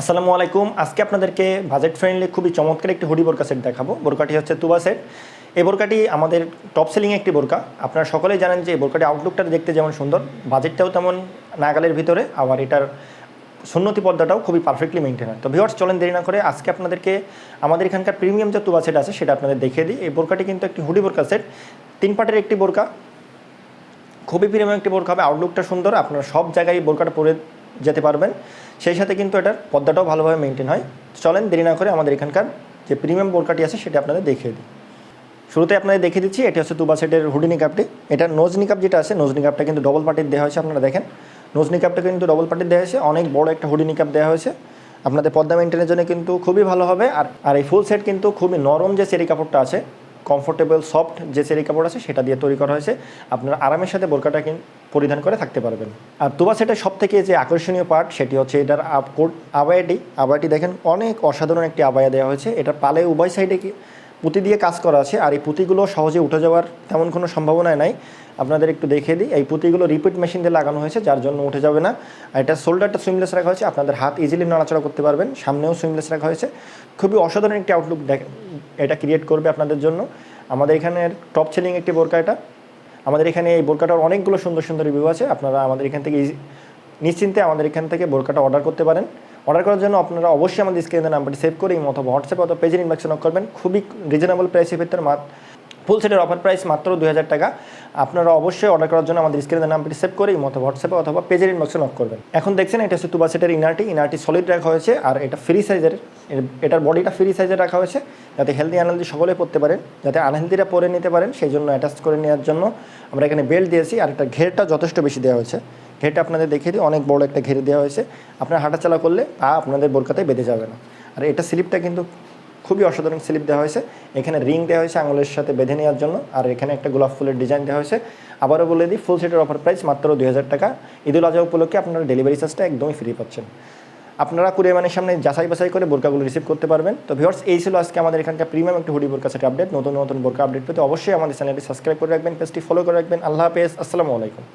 আসসালামু আলাইকুম। আজকে আপনাদেরকে বাজেট ফ্রেন্ডলি খুবই চমৎকার একটি হুডি বোরকা সেট দেখাবো। বোরকাটি হচ্ছে তুবা সেট এই বোরকাটি আমাদের টপ সেলিং একটি বোরকা। আপনারা সকলেই জানেন যে এই বোরকাটি আউটলুকটা দেখতে যেমন সুন্দর বাজেটটাও তেমন নাগালের ভিতরে। আবার এটার সুন্নতি পর্দাটাও খুবই পারফেক্টলি মেনটেন হয় তো ভিওয়ার্স চলেন দেরি না করে আজকে আপনাদেরকে আমাদের এখানকার প্রিমিয়াম যে তুবা সেট আছে, সেটা আপনাদের দেখিয়ে দিই। এই বোরকাটি কিন্তু একটি হুডি বোরকা সেট তিন পার্টের একটি বোরকা। খুবই প্রিমিয়াম একটি বোরকা হবে। আউটলুকটা সুন্দর। আপনারা সব জায়গায় বোরকাটা পরে যেতে পারবেন। সেই সাথে কিন্তু এটার পর্দাটাও ভালোভাবে মেনটেন হয়। চলেন দেরি না করে আমাদের এখানকার যে প্রিমিয়াম বোরকাটি আছে সেটা আপনাদের দেখিয়ে দিই। শুরুতে আপনাদের দেখিয়ে দিচ্ছি, এটা হচ্ছে তুবা সেটের হুডি নিকাপটি এটা নোজ নিকাপ যেটা আছে নোজ নিকাপটা কিন্তু ডবল পার্টির দেওয়া হয়েছে, আপনারা দেখেন। নোজ নিকাপটা কিন্তু ডবল পার্টির দেওয়া হয়েছে, অনেক বড় একটা হুডি নিকাপ দেওয়া হয়েছে। আপনাদের পদ্মা মেনটেনের জন্য কিন্তু খুবই ভালো হবে, আর আর এই ফুল সেট কিন্তু খুবই নরম যে সেরি কাপড়টা আছে কমফোর্টেবল সফট যে সেরি কাপড় আছে সেটা দিয়ে তৈরি করা হয়েছে। আপনারা আরামের সাথে বোরকাটা পরিধান করে থাকতে পারবেন। আর তুবা সেটা সব থেকে যে আকর্ষণীয় পার্ট সেটি হচ্ছে এটার আপ- কোট আবায়াটি। আবায়াটি দেখেন অনেক অসাধারণ একটি আবায়া দেওয়া হয়েছে। এটা পালে উভয় সাইডে কি পুঁতি দিয়ে কাজ করা আছে, আর এই পুঁতিগুলো সহজে উঠে যাওয়ার তেমন কোনো সম্ভাবনাই নাই। আপনাদের একটু দেখিয়ে দিই, এই পুঁতিগুলো রিপিট মেশিন দিয়ে লাগানো হয়েছে, যার জন্য উঠে যাবে না। আর এটা শোল্ডারটা সুইমলেস রাখা হয়েছে, আপনাদের হাত ইজিলি নড়াচড়া করতে পারবেন, সামনেও সুইমলেস রাখা হয়েছে। খুবই অসাধারণ একটি আউটলুক দেখ, এটা ক্রিয়েট করবে আপনাদের জন্য। আমাদের এখানের টপ সেলিং একটি বোরকা এটা। আমাদের এখানে এই বোরকাটার অনেকগুলো সুন্দর সুন্দর রিভিউ আছে, আপনারা আমাদের এখান থেকে নিশ্চিন্তে আমাদের এখান থেকে বোরকাটা অর্ডার করতে পারেন। অর্ডার করার জন্য আপনারা অবশ্যই আমাদের স্ক্রিনের নাম্বারটি সেভ করে অথবা হোয়াটসঅ্যাপ অথবা পেজের ইনবক্সে নক করবেন। খুবই রিজনেবল প্রাইসের ভিতরে মাত্র ফুল সেটের অফার প্রাইস মাত্র দুই হাজার টাকা। আপনারা অবশ্যই অর্ডার করার জন্য আমাদের স্ক্রিনের নাম্বারটি সেভ করে ইমো অথবা হোয়াটসঅ্যাপে অথবা পেজের ইনবক্সে নক করবেন। এখন দেখছেন, এটা হচ্ছে তুবা সেটের ইনারটি ইনারটি সলিড রাখা হয়েছে আর এটা ফ্রি সাইজের এটার বডিটা ফ্রি সাইজের রাখা হয়েছে যাতে হেলদি আনহেলদি সকলে পড়তে পারেন, যাতে আনহেলদিরা পরে নিতে পারেন, সেই জন্য অ্যাটাচ করে নেওয়ার জন্য আমরা এখানে বেল্ট দিয়েছি আর এটা ঘেরটা যথেষ্ট বেশি দেওয়া হয়েছে। ঘেরটা আপনাদের দেখিয়ে দিই, অনেক বড় একটা ঘেরে দেওয়া হয়েছে। আপনার হাঁটাচলা করলে পা আপনাদের বোরকাতে বেঁধে যাবে না। আর এটা স্লিপটা কিন্তু খুবই অসাধারণ স্লিপ দেওয়া হয়েছে। এখানে রিং দেওয়া হয়েছে আঙুলের সাথে বেঁধে নেওয়ার জন্য। আর এখানে একটা গোলাপ ফুলের ডিজাইন দেওয়া হয়েছে। আবারও বলে দিই, ফুল সেটের অফার প্রাইস মাত্র দুই হাজার টাকা। ঈদুল আজহা উপলক্ষে আপনারা ডেলিভারি চার্জটা একদমই ফ্রি পাচ্ছেন। আপনারা কুরিয়ামানের সামনে যাচাই বাছাই করে বোরকাগুলো রিসিভ করতে পারবেন। তো ভিওর্স এই ছিল আজকে আমাদের এখানকার প্রিমিয়াম একটা হুডি বোরকা সেট আপডেট নতুন নতুন বোরকা আপডেট পেতে অবশ্যই আমাদের চ্যানেলটি সাবস্ক্রাইব করে রাখবেন পেজটি ফলো করে রাখবেন। আল্লাহ হাফেজ, আসসালামু আলাইকুম।